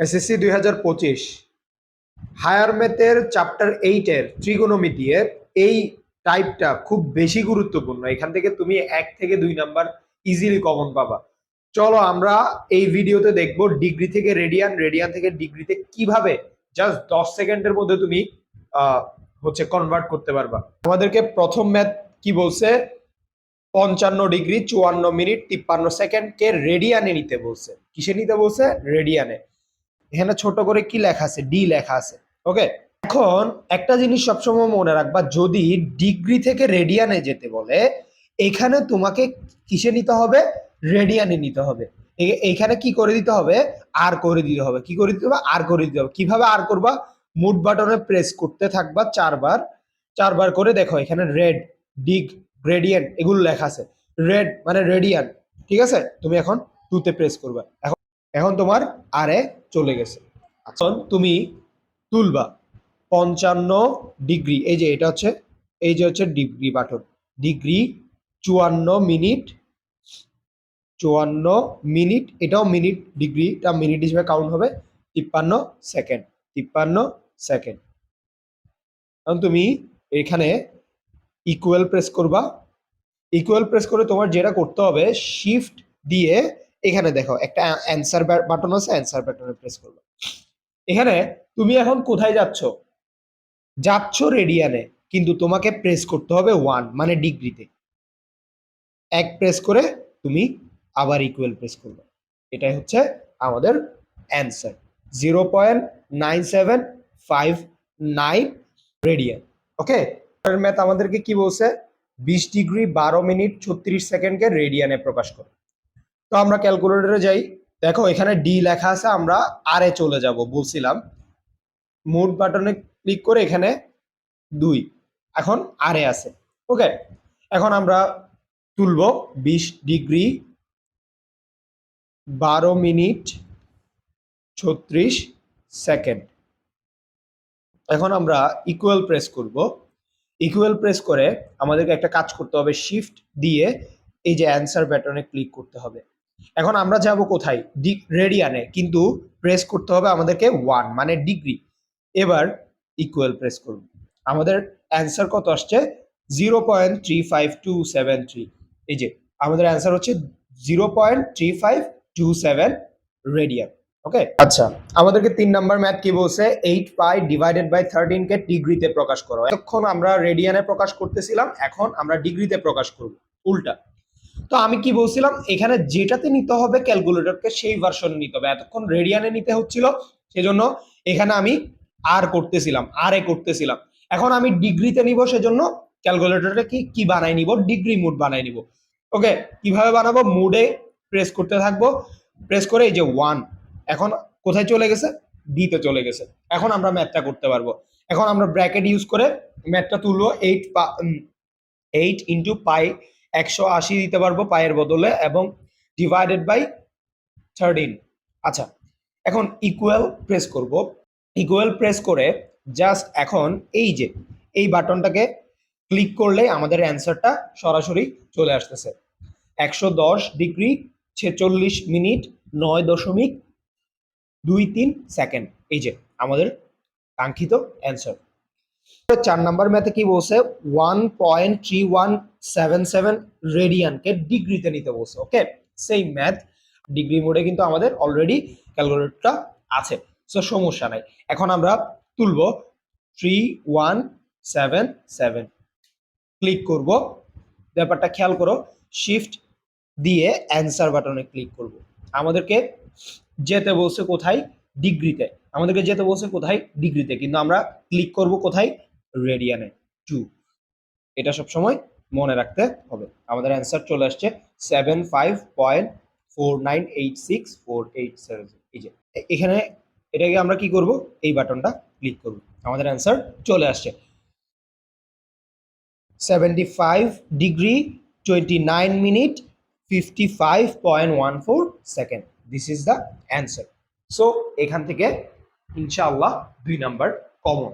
SSC দুই হাজার পঁচিশ, হায়ার ম্যাথের চ্যাপ্টার এইটের ত্রিগোনোমিতির এই টাইপটা খুব বেশি গুরুত্বপূর্ণ। এখান থেকে তুমি এক থেকে দুই নাম্বার ইজিলি কমন পাবা। চলো আমরা এই ভিডিওতে দেখব ডিগ্রি থেকে রেডিয়ান রেডিয়ান থেকে ডিগ্রিতে কীভাবে জাস্ট দশ সেকেন্ডের মধ্যে তুমি হচ্ছে কনভার্ট করতে পারবা। আমাদেরকে প্রথম ম্যাথ কি বলছে? পঞ্চান্ন ডিগ্রি চুয়ান্ন মিনিট তিপ্পান্ন সেকেন্ডকে রেডিয়ানে নিতে বলছে। কিসে নিতে বলছে? রেডিয়ানে এখানে ছোট করে কি লেখা আছে? ডি লেখা আছে। ওকে এখন একটা জিনিস সবসময় মনে রাখবা, যদি ডিগ্রি থেকে রেডিয়ানে যেতে বলে, এখানে তোমাকে কিসে নিতে হবে? রেডিয়ানে নিতে হবে। এ- এইখানে কি করে দিতে হবে? আর করে দিতে হবে। কি করে দিতে হবে? আর করে দিতে হবে। কীভাবে আর করবা? মুড বাটনে প্রেস করতে থাকবা চারবার। চারবার করে দেখো, এখানে রেড ডিগ গ্রেডিয়েন্ট এগুলো লেখা আছে। রেড মানে রেডিয়ান ঠিক আছে? তুমি এখন টুতে প্রেস করবা। এখন এখন তোমার আর এ চলে গেছে। এখন তুমি তুলবা পঞ্চান্ন ডিগ্রি, এই যে এটা হচ্ছে, এই যে হচ্ছে ডিগ্রি বাটন ডিগ্রি চুয়ান্ন মিনিট চুয়ান্ন মিনিট, এটাও মিনিট, ডিগ্রিটা মিনিট হিসেবে কাউন্ট হবে, তিপ্পান্ন সেকেন্ড তিপ্পান্ন সেকেন্ড। এখন তুমি এখানে ইকুয়াল প্রেস করবা। ইকুয়াল প্রেস করে তোমার যেটা করতে হবে শিফট দিয়ে এখানে দেখো, একটা অ্যান্সার বাটন আছে অ্যান্সার বাটনে প্রেস করবে। এখানে তুমি এখন কোথায় যাচ্ছ? যাচ্ছ রেডিয়ানে কিন্তু তোমাকে প্রেস করতে হবে ওয়ান মানে ডিগ্রিতে এক প্রেস করে তুমি আবার ইকুয়াল প্রেস করবে। এটাই হচ্ছে আমাদের answer zero point nine seven five nine radian okay math আমাদেরকে কি বলছে? বিশ ডিগ্রি বারো মিনিট ছত্রিশ সেকেন্ডকে রেডিয়ানে প্রকাশ করে। তো আমরা ক্যালকুলেটরে যাই। দেখো, এখানে ডি লেখা আছে, আমরা আর এ চলে যাব, বলছিলাম। মোড বাটনে ক্লিক করে এখানে দুই। এখন আর এ আছে। ওকে এখন আমরা তুলব বিশ ডিগ্রি বারো মিনিট ছত্রিশ সেকেন্ড। এখন আমরা ইকুয়াল প্রেস করব। ইকুয়াল প্রেস করে আমাদেরকে একটা কাজ করতে হবে শিফট দিয়ে এই যে অ্যান্সার ব্যাটনে ক্লিক করতে হবে। এখন আমরা যাব কোথায়? রেডিয়ানে। কিন্তু প্রেস করতে হবে আমাদেরকে ওয়ান মানে ডিগ্রি এবার ইকুয়াল প্রেস করব আমাদের অ্যান্সার কত আসছে? Zero point three five two seven three এই যে আমাদের অ্যান্সার হচ্ছে zero point three five two seven radian okay আচ্ছা। আমাদেরকে তিন নাম্বার ম্যাথ কি বলছে? Eight pi divided by thirteen কে ডিগ্রিতে প্রকাশ করো। এতক্ষণ আমরা রেডিয়ানে প্রকাশ করতেছিলাম এখন আমরা ডিগ্রিতে প্রকাশ করব। উল্টা। তো আমি কি বলছিলাম, এখানে যেটাতে নিতে হবে ক্যালকুলেটরকে সেই ভার্সন নিতে হবে। এতক্ষণ রেডিয়ানে নিতে হচ্ছিল, সেজন্য এখানে আমি আর করতেছিলাম আর এ করতেছিলাম। এখন আমি ডিগ্রিতে নিব, সেজন্য ক্যালকুলেটরটা কি কি বানাই নিব? ডিগ্রি মুড বানাই নিব। ওকে কীভাবে বানাবো? মুডে প্রেস করতে থাকব। প্রেস করে এই যে ওয়ান এখন কোথায় চলে গেছে? ডিতে চলে গেছে। এখন আমরা ম্যাথটা করতে পারব। এখন আমরা ব্র্যাকেট ইউজ করে ম্যাথটা তুলবো এইট পা এইট ইন্টু পাই একশো আশি দিতে পারব পায়ের বদলে এবং ডিভাইডেড বাই থার্টিন আচ্ছা এখন ইকুয়াল প্রেস করব। ইকুয়াল প্রেস করে জাস্ট এখন এই যে, এই বাটনটাকে ক্লিক করলে আমাদের অ্যান্সারটা সরাসরি চলে আসতেছে। একশো দশ ডিগ্রি ছেচল্লিশ মিনিট নয় দশমিক দুই তিন সেকেন্ড এই যে, আমাদের কাঙ্ক্ষিত অ্যান্সার চার নাম্বার ম্যাথে কি বলছে? One point three one seven seven রেডিয়ানকে ডিগ্রিতে নিতে বলছে ওকে সেই ম্যাথ ডিগ্রি মোডে কিন্তু আমাদের অলরেডি ক্যালকুলেটরটা আছে। সো সমস্যা নাই। এখন আমরা তুলব three one seven seven click করব। ব্যাপারটা খেয়াল করো শিফট দিয়ে অ্যান্সার বাটনে ক্লিক করব। আমাদেরকে যেতে বলছে কোথায়? ডিগ্রিতে আমাদেরকে যেতে বলছে কোথায়? ডিগ্রিতে কিন্তু আমরা ক্লিক করব কোথায়? রেডিয়ানে টু এটা সব সময় মনে রাখতে হবে। আমাদের অ্যান্সার চলে আসছে seven five point four nine eight six four eight seven এই যে এখানে এটাকে আমরা কি করব? এই বাটনটা ক্লিক করব। আমাদের অ্যান্সার চলে আসছে। Seventy five degree twenty nine minute fifty five point one four second this is the answer so এখান থেকে ইনশাআল্লাহ দুই নাম্বার কমন